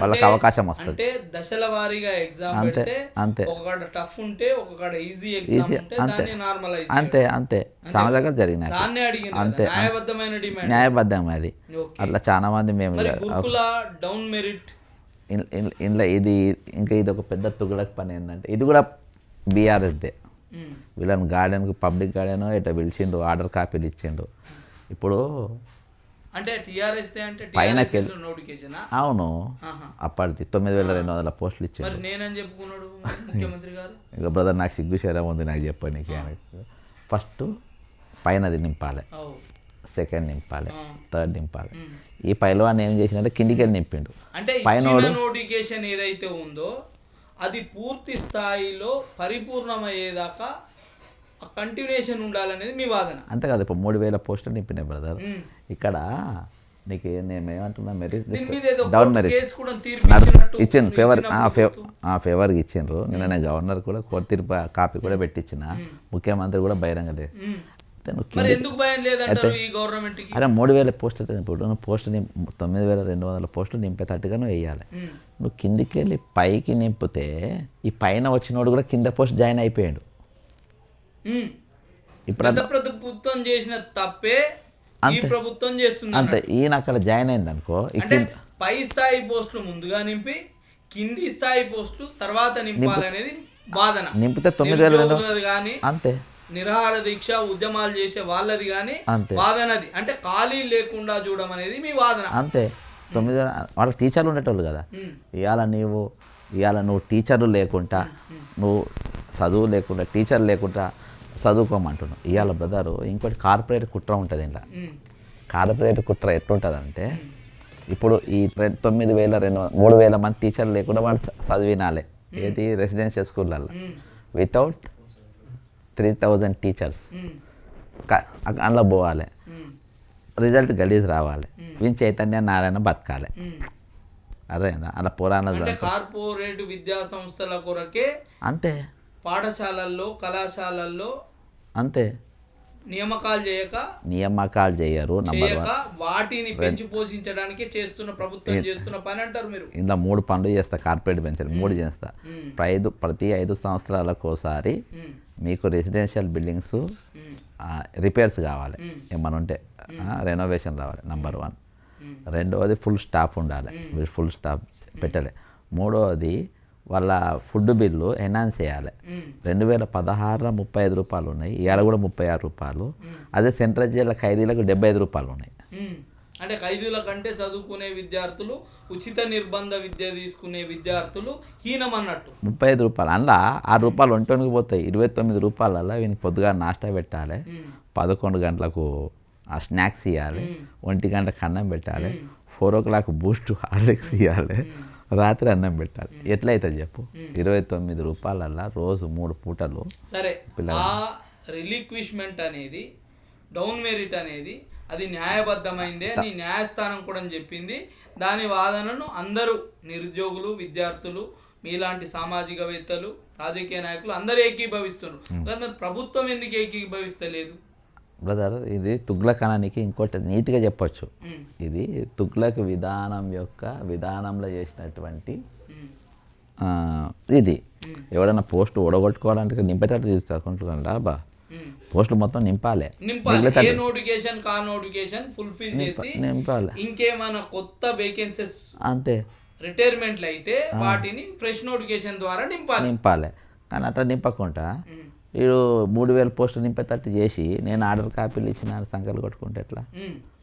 వాళ్ళకి అవకాశం వస్తుంది. అంటే దశల వారీగా ఎగ్జామ్ అంతే, అంతే. ఒక టఫ్ ఉంటే ఒక ఈజీ ఎగ్జామ్ Easy, ఉంటే అంతే. దాన్ని నార్మలైజ్ అంతే అంతే. చాలా దగ్గర జరిగినాయి. దాన్నే అడిగిన అంతే. న్యాయబద్ధమైన డిమాండ్ అది. అట్లా చాలా మంది మేము గురుకుల డౌన్ మెరిట్ ఇంట్లో ఇది ఇంకా ఇది ఒక పెద్ద తుగులక్ పని ఏంటంటే ఇది కూడా బీఆర్ఎస్దే వీళ్ళని గార్డెన్కి పబ్లిక్ గార్డెన్ ఇట్లా పిలిచిండు ఆర్డర్ కాపీలు ఇచ్చిండు ఇప్పుడు అంటే టిఆర్ఎస్ అంటే పైన అవును. అప్పటిది తొమ్మిది వేల రెండు వందల పోస్టులు నేనని చెప్పుకున్నాడు ముఖ్యమంత్రి గారు? ఇక బ్రదర్ నాకు సిగ్గు శరం ఉంది నాకు చెప్పనీకి ఫస్ట్ పైనది నింపాలి. సెకండ్ నింపాలి. థర్డ్ నింపాలి. ఈ పైలవాన్ని ఏం చేసినంటే కిందికి వెళ్ళి నింపిండు. అంటే ఇచ్చిన నోటిఫికేషన్ ఏదైతే ఉందో అది పూర్తి స్థాయిలో పరిపూర్ణమయ్యేదాకా కంటిన్యూషన్ ఉండాలనేది మీ వాదన. అంతే కదా ఇప్పుడు మూడు వేల పోస్టులు నింపినాయి బ్రదర్. ఇక్కడ నీకు నేను ఏమంటున్నా మెరిట్ డౌన్ మెరిట్ ఇచ్చింది ఫేవర్ ఫేవర్కి ఇచ్చిండ్రు. నిన్న నేను గవర్నర్ కూడా కోర్టు తీర్పు కాపీ కూడా పెట్టించిన ముఖ్యమంత్రి కూడా బహిరంగ లేదు మ్మ్. అయితే నువ్వు మరి కింది- ఎందుకు భయం లేదంటారు ఈ గవర్నమెంట్కి? అరే మూడు వేల పోస్టులు ఇప్పుడు. నువ్వు పోస్టు నింప్ తొమ్మిది వేల రెండు వందల పోస్టులు నింపేటట్టుగా నువ్వు వేయాలి. నువ్వు కిందికి వెళ్ళి పైకి నింపితే ఈ పైన వచ్చినోడు కూడా కింద పోస్ట్ జాయిన్ అయిపోయాడు. గత ప్రభుత్వం చేసిన తప్పే ఈ ప్రభుత్వం చేస్తుంది అంతే. ఈయన అక్కడ జాయిన్ అయింది అనుకో అంటే పై స్థాయి పోస్టులు ముందుగా నింపి కింది స్థాయి పోస్టులు తర్వాత నింపాలనేది వాదన నింపితే తొమ్మిది వేల కానీ అంతే. నిరాహార దీక్ష ఉద్యమాలు చేసే వాళ్ళది కానీ అంతే. వాదనది అంటే ఖాళీ లేకుండా చూడడం అనేది మీ వాదన అంతే. తొమ్మిది వేల వాళ్ళ టీచర్లు ఉండేటోళ్ళు కదా. ఇవాళ నీవు ఇవాళ నువ్వు టీచర్లు లేకుండా నువ్వు చదువు లేకుండా టీచర్ లేకుండా చదువుకోమంటున్నావు ఇవాళ బ్రదరు ఇంకోటి కార్పొరేట్ కుట్ర ఉంటుంది ఉమ్. కార్పొరేట్ కుట్ర ఎట్లుంటుందంటే ఇప్పుడు ఈ తొమ్మిది వేల రెండు మూడు వేల మంది టీచర్లు లేకుండా వాళ్ళు చదివినాలే. ఏది? రెసిడెన్షియల్ స్కూళ్ళల్లో. Without three thousand teachers. అందులో పోవాలి. రిజల్ట్ గలీజ్ రావాలి. వీని చైతన్య నారాయణ బతకాలి. అదేనా? అలా పురాణ కార్పొరేట్ విద్యా సంస్థల కొరకే అంతే. పాఠశాలల్లో కళాశాలల్లో అంతే. నియామకాలు చేయక నియామకాలు చేయరు చేయక వాటిని పెంచి పోషించడానికి చేస్తున్న ప్రభుత్వం చేస్తున్న పని అంటారు మీరు. ఇందులో మూడు పనులు చేస్తా కార్పొరేట్ బెంచర్ మూడు చేస్తా. ఐదు ప్రతి ఐదు సంవత్సరాలకు ఒకసారి. మీకు రెసిడెన్షియల్ బిల్డింగ్స్. రిపేర్స్ కావాలి. ఏమైనా ఉంటే రెనోవేషన్ రావాలి నంబర్ వన్ రెండవది ఫుల్ స్టాఫ్ ఉండాలి. ఫుల్ స్టాఫ్ పెట్టలే. మూడవది వాళ్ళ ఫుడ్ బిల్లు ఎన్హాన్స్ చేయాలి. రెండు వేల పదహారులో ముప్పై ఐదు రూపాయలు ఉన్నాయి. ఇవాళ కూడా ముప్పై ఆరు రూపాయలు. అదే సెంట్రల్ జైలు ఖైదీలకు డెబ్బై ఐదు రూపాయలు ఉన్నాయి. అంటే ఖైదీల కంటే చదువుకునే విద్యార్థులు ఉచిత నిర్బంధ విద్య తీసుకునే విద్యార్థులు హీనం అన్నట్టు ముప్పై ఐదు రూపాయలు. అందులో ఆరు రూపాయలు ఒంటోనికి పోతాయి. ఇరవై తొమ్మిది రూపాయలలో వీనికి పొద్దుగా నాష్టా పెట్టాలి. పదకొండు గంటలకు ఆ స్నాక్స్ ఇవ్వాలి ఒంటి గంటకు అన్నం పెట్టాలి. Four o'clock Boost Horlicks ఇవ్వాలి రాత్రి అన్నం పెట్టాలి. ఎట్లయితే చెప్పు? ఇరవై తొమ్మిది రూపాయలల్లా రోజు మూడు పూటలు సరే ఆ రిలిక్విష్మెంట్ అనేది డౌన్ మెరిట్ అనేది అది న్యాయబద్ధమైందే అని న్యాయస్థానం కూడా చెప్పింది. దాని వాదనను అందరూ నిరుద్యోగులు విద్యార్థులు మీలాంటి సామాజికవేత్తలు రాజకీయ నాయకులు అందరూ ఏకీభవిస్తున్నారు. ప్రభుత్వం ఎందుకు ఏకీభవిస్తలేదు? బ్రదర్ ఇది తుగ్లకణానికి ఇంకోటి నీట్గా చెప్పొచ్చు. ఇది తుగ్లక్ విధానం యొక్క విధానంలో చేసినటువంటి ఇది. ఎవడైనా పోస్ట్ ఓడగొట్టుకోవడానికి నింపేటట్టు తీసుకుంటున్నాడా బా ఉమ్. పోస్టులు మొత్తం నింపాలి. నోటిఫికేషన్ కా నోటిఫికేషన్ ఫుల్ఫిల్ చేసి నింపాలి. ఇంకేమైనా కొత్త వేకెన్సీస్ అంతే. రిటైర్మెంట్లు అయితే వాటిని ఫ్రెష్ నోటిఫికేషన్ ద్వారా నింపాలి. నింపాలి. కానీ అట్లా నింపకుండా వీడు మూడు వేల పోస్టులు నింపేటట్టు చేసి నేను ఆర్డర్ కాపీలు ఇచ్చిన సంఖ్యలు కొట్టుకుంటే ఎట్లా?